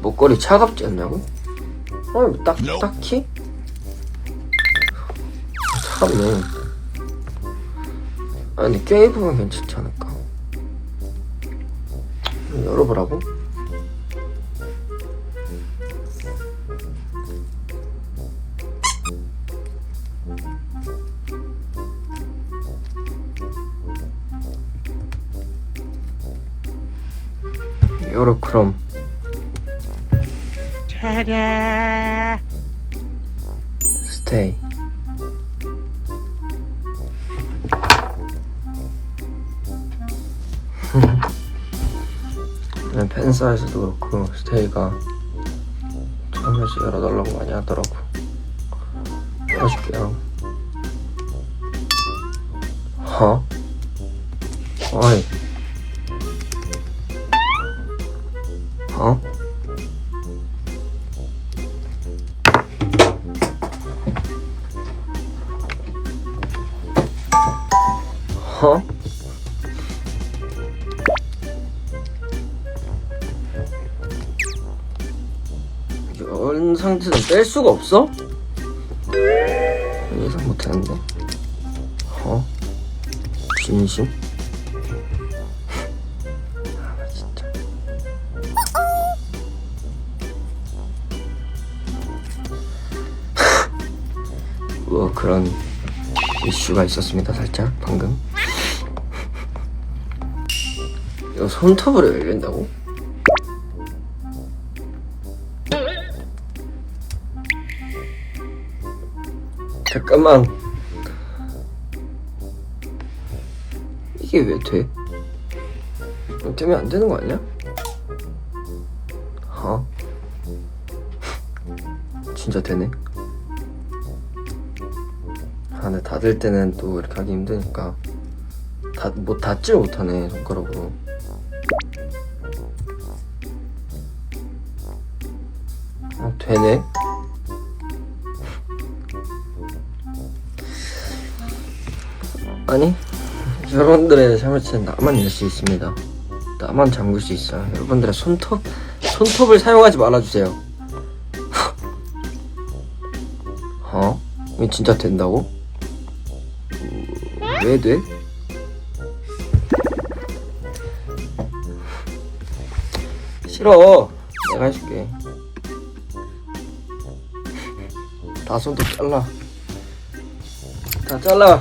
목걸이 차갑지 않냐고? 어, 딱, 딱히? 차갑네. 아니, 껴입으면 괜찮지 않을까? 열어보라고? 열어, 그럼. 스테이. 그냥 팬사에서도 그렇고 스테이가 처음에서 열어달라고 많이 하더라고 열어줄게요 어? 어이 어? 어? 이런 상태는 뺄 수가 없어? 예상 못했는데 어? 진심? 아 뭐 그런 이슈가 있었습니다 살짝 방금 이거 손톱으로 열린다고? 잠깐만 이게 왜 돼? 이거 되면 안 되는 거 아니야? 어? 진짜 되네 아 근데 닫을 때는 또 이렇게 하기 힘드니까 닫, 뭐 닫질 못하네 손가락으로 어 되네 아니 여러분들의 샤머치는 나만 열 수 있습니다 나만 잠글 수 있어요 여러분들의 손톱 손톱을 사용하지 말아주세요 어? 이거 진짜 된다고? 왜 돼? 싫어. 내가 해줄게. 다 손톱 잘라. 다 잘라